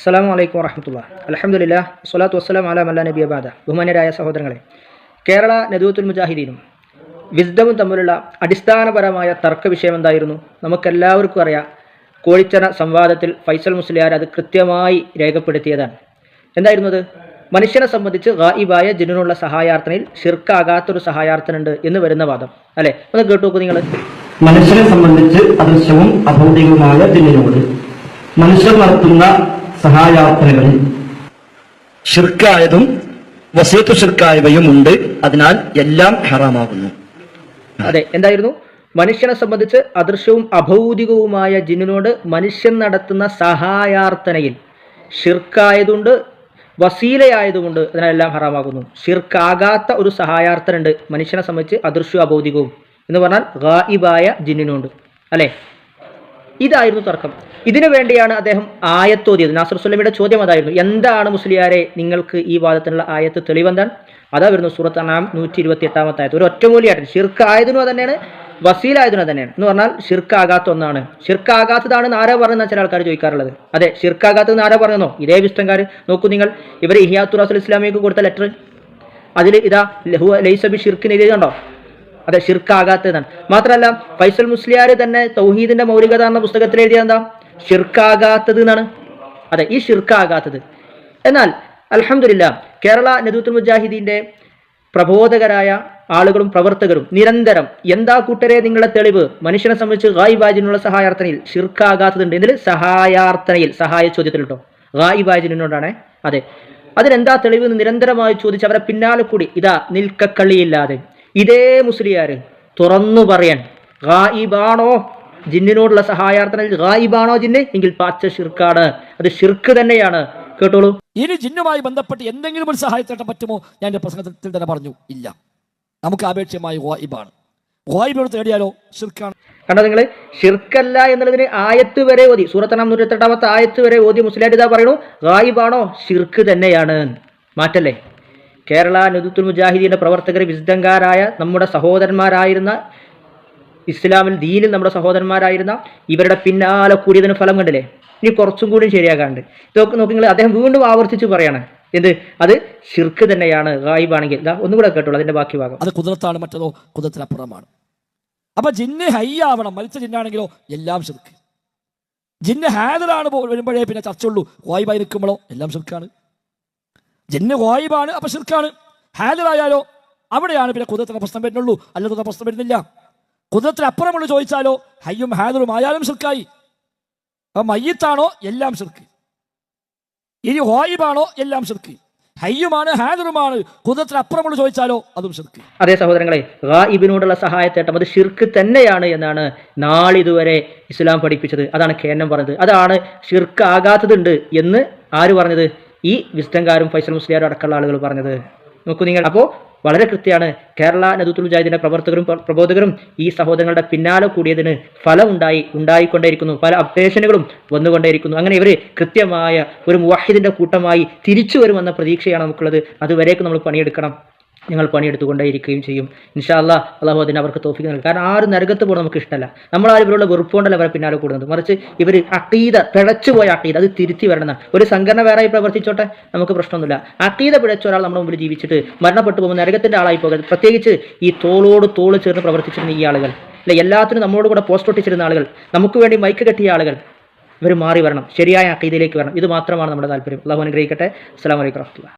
അസ്സാം വലൈക്കും വറഹമത്തുള്ള അലഹമുല്ല സ്വലാത്തു വസ്സലാം അല മല്ല നബി അബാദ ബഹുമാന്യരായ സഹോദരങ്ങളെ കേരള നദുവത്തുൽ മുജാഹിദീനും വിസ്ഡവും തമ്മിലുള്ള അടിസ്ഥാനപരമായ തർക്ക വിഷയം എന്തായിരുന്നു? നമുക്കെല്ലാവർക്കും അറിയാം കോഴിച്ചന സംവാദത്തിൽ ഫൈസൽ മുസ്ലിയാർ അത് കൃത്യമായി രേഖപ്പെടുത്തിയതാണ്. എന്തായിരുന്നു അത് മനുഷ്യനെ സംബന്ധിച്ച് ഗായിബായ ജിന്നിനുള്ള സഹായാർത്ഥനയിൽ ഷിർക്കാകാത്തൊരു സഹായാർത്ഥനുണ്ട് എന്ന് വരുന്ന വാദം. അല്ലേ? ഒന്ന് കേട്ടു നോക്കൂ നിങ്ങൾ മനുഷ്യനെ സംബന്ധിച്ച് അദൃശ്യവും അഭൗതികവുമായ ജിന്നിനോട് മനുഷ്യർ നടത്തുന്ന സഹായാർത്ഥനകളിൽ ഷിർക്കായതും വസീത്തു ഷിർക്കായവയും ഉണ്ട് അതിനാൽ എല്ലാം ഹറാമാകുന്നു. അതെ എന്തായിരുന്നു? മനുഷ്യനെ സംബന്ധിച്ച് അദൃശ്യവും അഭൗതികവുമായ ജിന്നിനോട് മനുഷ്യൻ നടത്തുന്ന സഹായാർത്ഥനയിൽ ഷിർക്കായതുകൊണ്ട് വസീലയായതുകൊണ്ട് അതിനെല്ലാം ഹറാമാകുന്നു. ഷിർക്കാകാത്ത ഒരു സഹായാർത്ഥനുണ്ട് മനുഷ്യനെ സംബന്ധിച്ച് അദൃശ്യവും അഭൗതികവും എന്ന് പറഞ്ഞാൽ ഗായിബായ ജിന്നിനുണ്ട് അല്ലേ? ഇതായിരുന്നു തർക്കം. ഇതിനു വേണ്ടിയാണ് അദ്ദേഹം ആയത്തോതിയത്. നാസർ സുലമിയുടെ ചോദ്യം അതായിരുന്നു എന്താണ് മുസ്ലിയാരെ നിങ്ങൾക്ക് ഈ വാദത്തിനുള്ള ആയത്ത് തെളിവെന്താണ് അതാ വരുന്നു സൂറത്ത് അനാം നൂറ്റി ഇരുപത്തി എട്ടാമത്തെ ആയത്ത് ഒരു ഒറ്റമൂലിയായിട്ട്. അത് തന്നെയാണ് വസീലായതിനും തന്നെയാണ് എന്ന് പറഞ്ഞാൽ ഷിർക്കാകാത്ത ഒന്നാണ്. ഷിർക്കാകാത്തതാണെന്ന് ആരാ പറഞ്ഞതെന്ന് ചില ആൾക്കാർ ചോദിക്കാറുള്ളത്. അതെ ഷിർക്കാകാത്തതെന്ന് ആരാ പറഞ്ഞോ ഇതേ വിഷ്ടംകാർ നോക്കൂ നിങ്ങൾ ഇവർ ഇഹിയാത്തു റസുൽ ഇസ്ലാമിക്ക് കൊടുത്ത ലെറ്റർ അതിൽ ഇതാ ലഹു ലൈസബി ഷിർക്കിന് എഴുതിയതുണ്ടോ അതെ ഷിർക്കാകാത്തതാണ് മാത്രമല്ല ഫൈസൽ മുസ്ലിയാർ തന്നെ തൗഹീദിന്റെ മൗലികത എന്ന പുസ്തകത്തിൽ എഴുതിയ എന്താ? ഷിർക്കാകാത്തത് എന്നാണ്. അതെ ഈ ഷിർക്കാകാത്തത് എന്നാൽ അലഹമില്ല കേരള നദൂത്തുൽ മുജാഹിദീന്റെ പ്രബോധകരായ ആളുകളും പ്രവർത്തകരും നിരന്തരം എന്താ കൂട്ടരെ നിങ്ങളുടെ തെളിവ്? മനുഷ്യനെ സംബന്ധിച്ച് ഗായിബാജിനുള്ള സഹായാർത്ഥനയിൽ ഷിർക്കാകാത്തതുണ്ട് ഇതിൽ സഹായാർത്ഥനയിൽ സഹായ ചോദ്യത്തിൽ കേട്ടോ ഗായിബാജിനോടാണ് അതെ. അതിനെന്താ തെളിവ് എന്ന് നിരന്തരമായി ചോദിച്ച് അവരെ പിന്നാലെ കൂടി ഇതാ നിൽക്കക്കളിയില്ലാതെ ഇതേ മുസ്ലിയാർ തുറന്നു പറയാൻ ഗായിബാണോ ജിന്നിനോടുള്ള സഹായാർത്ഥനയിൽ ഗായിബാണോ ജിന്ന്? എങ്കിൽ പാച്ച ഷിർക്കാണ് അത് ഷിർക്ക് തന്നെയാണ്. കേട്ടോളൂ. ഇനി ജിന്നുമായി ബന്ധപ്പെട്ട് എന്തെങ്കിലും ഒരു സഹായത്തേട്ട പറ്റുമോ? ഞാൻ എന്റെ പ്രസംഗത്തിൽ തന്നെ പറഞ്ഞു ഇല്ല. നമുക്ക് ആപേക്ഷികമായി ഗായിബാണ്. ഗായിബോട് തേടിയാലോ ഷിർക്കാണ് കണ്ടോ നിങ്ങൾ ഷിർക്കല്ല എന്നുള്ളതിന് ആയത്ത് വരെ ഓതി. സൂറത്തനാം നൂറ്റെട്ടാമത്തെ ആയത്ത് വരെ ഓതി. മുസ്ലിം ഇതാ പറയണു ഗായിബാണോ ഷിർക്ക് തന്നെയാണ്. മാറ്റല്ലേ? കേരള നദുത്തുൽ മുജാഹിദീന്റെ പ്രവർത്തകർ വിശുദ്ധങ്കാരായ നമ്മുടെ സഹോദരന്മാരായിരുന്ന ഇസ്ലാമിൽ ദീനിൽ നമ്മുടെ സഹോദരന്മാരായിരുന്ന ഇവരുടെ പിന്നാലെ കൂടിയതിന് ഫലം കണ്ടില്ലേ? ഇനി കുറച്ചും കൂടി ശരിയാകാണ്ട്. ഇതൊക്കെ നോക്കി നിങ്ങൾ അദ്ദേഹം വീണ്ടും ആവർത്തിച്ച് പറയാണ്. എന്ത്? അത് ഷിർക്ക് തന്നെയാണ് ഗായിബാണെങ്കിൽ. ഒന്നും കൂടെ കേട്ടോളൂ അതിന്റെ ബാക്കി ഭാഗം. അത് കുതിരത്താണ് മറ്റതോ? കുതിരത്തിനപ്പുറമാണ്. അപ്പൊ ജിന്ന് ആവണം മരിച്ച ജിന്നാണെങ്കിലോ? എല്ലാം ഷിർക്ക് ജിന്ന് ഹാദറാണ് വരുമ്പോഴേ പിന്നെ ചർച്ചയുള്ളൂ. വായിബായി നിൽക്കുമ്പോഴോ? എല്ലാം ഷിർക്കാണ് ജിന്ന് വായുവാണ് അപ്പൊ ശിർക്കാണ്. ഹാജരായാലോ? അവിടെയാണ് പിന്നെ കുതിരത്തിന് പ്രശ്നം വരുന്നുള്ളൂ. അല്ലാതെ പ്രശ്നം വരുന്നില്ല. കുതിരത്തിന് അപ്പുറമുള്ള ചോദിച്ചാലോ? ഹയ്യും ഹാദറും ആയാലും ശിർക്കായി. അപ്പൊ മയ്യത്താണോ? എല്ലാം ശിർക്ക്. ഇനി വായുവാണോ എല്ലാം ശിർക്ക്. ഹയ്യുമാണ് ഹാജറുമാണ്. കുതിരത്തിന് അപ്പുറമുള്ള ചോദിച്ചാലോ? അതും ശിർക്ക്. അതേ സഹോദരങ്ങളെ ഗായിബിനോടുള്ള സഹായത്തേട്ടം അത് ശിർക്ക് തന്നെയാണ് എന്നാണ് നാളിതുവരെ ഇസ്ലാം പഠിപ്പിച്ചത്. അതാണ് കേനം പറഞ്ഞത്. അതാണ് ശിർക്ക് ആകാത്തതുണ്ട് എന്ന് ആര് പറഞ്ഞത്? ഈ വിസ്തങ്കാരും ഫൈസൽ മുസ്ലിയാരും അടക്കമുള്ള ആളുകൾ പറഞ്ഞത്. നോക്കൂ നിങ്ങൾ. അപ്പോൾ വളരെ കൃത്യമാണ്. കേരള നദുത്തുൽ മുജാഹിദിന്റെ പ്രവർത്തകരും പ്രബോധകരും ഈ സഹോദരങ്ങളുടെ പിന്നാലെ കൂടിയതിന് ഫലമുണ്ടായി ഉണ്ടായിക്കൊണ്ടേയിരിക്കുന്നു. പല അപ്ഡേഷനുകളും വന്നുകൊണ്ടേയിരിക്കുന്നു. അങ്ങനെ ഇവർ കൃത്യമായ ഒരു മുവാഹിദിന്റെ കൂട്ടമായി തിരിച്ചു വരുമെന്ന പ്രതീക്ഷയാണ് നമുക്കുള്ളത്. അതുവരേക്കും നമ്മൾ പണിയെടുക്കണം. ഞങ്ങൾ പണിയെടുത്തുകൊണ്ടേയിരിക്കുകയും ചെയ്യും. ഇൻഷാ അല്ലാ അള്ളാഹു അതിന് അവർക്ക് തോഫിക്ക് നൽകും. കാരണം ആ ഒരു നരകത്ത് പോകണം നമുക്ക് ഇഷ്ടമല്ല. നമ്മളാരും ഇവരുടെ വെറുപ്പുകൊണ്ടല്ല അവരെ പിന്നാലെ കൂടുന്നത്. മറിച്ച് ഇവർ അക്കീത പിഴച്ചുപോയ അക്കീത അത് തിരുത്തി വരണം ഒരു സംഘടന വേറെ പ്രവർത്തിച്ചോട്ടെ നമുക്ക് പ്രശ്നമൊന്നുമില്ല. അക്കീത പിഴച്ച ഒരാൾ നമ്മുടെ മുമ്പിൽ ജീവിച്ചിട്ട് മരണപ്പെട്ടു പോകുമ്പോൾ നരകത്തിന്റെ ആളായി പോകരുത്. പ്രത്യേകിച്ച് ഈ തോളോട് തോൾ ചേർന്ന് പ്രവർത്തിച്ചിരുന്ന ഈ ആളുകൾ. അല്ലെ എല്ലാത്തിനും നമ്മളോട് കൂടെ പോസ്റ്റ് ഒട്ടിച്ചിരുന്ന ആളുകൾ. നമുക്ക് വേണ്ടി മൈക്ക് കെട്ടിയ ആളുകൾ. ഇവർ മാറി വരണം. ശരിയായ അക്കീതയിലേക്ക് വരണം. ഇത് മാത്രമാണ് നമ്മുടെ താല്പര്യം. അള്ളാഹു അനുഗ്രഹിക്കട്ടെ. അസ്സാം വലൈക്കും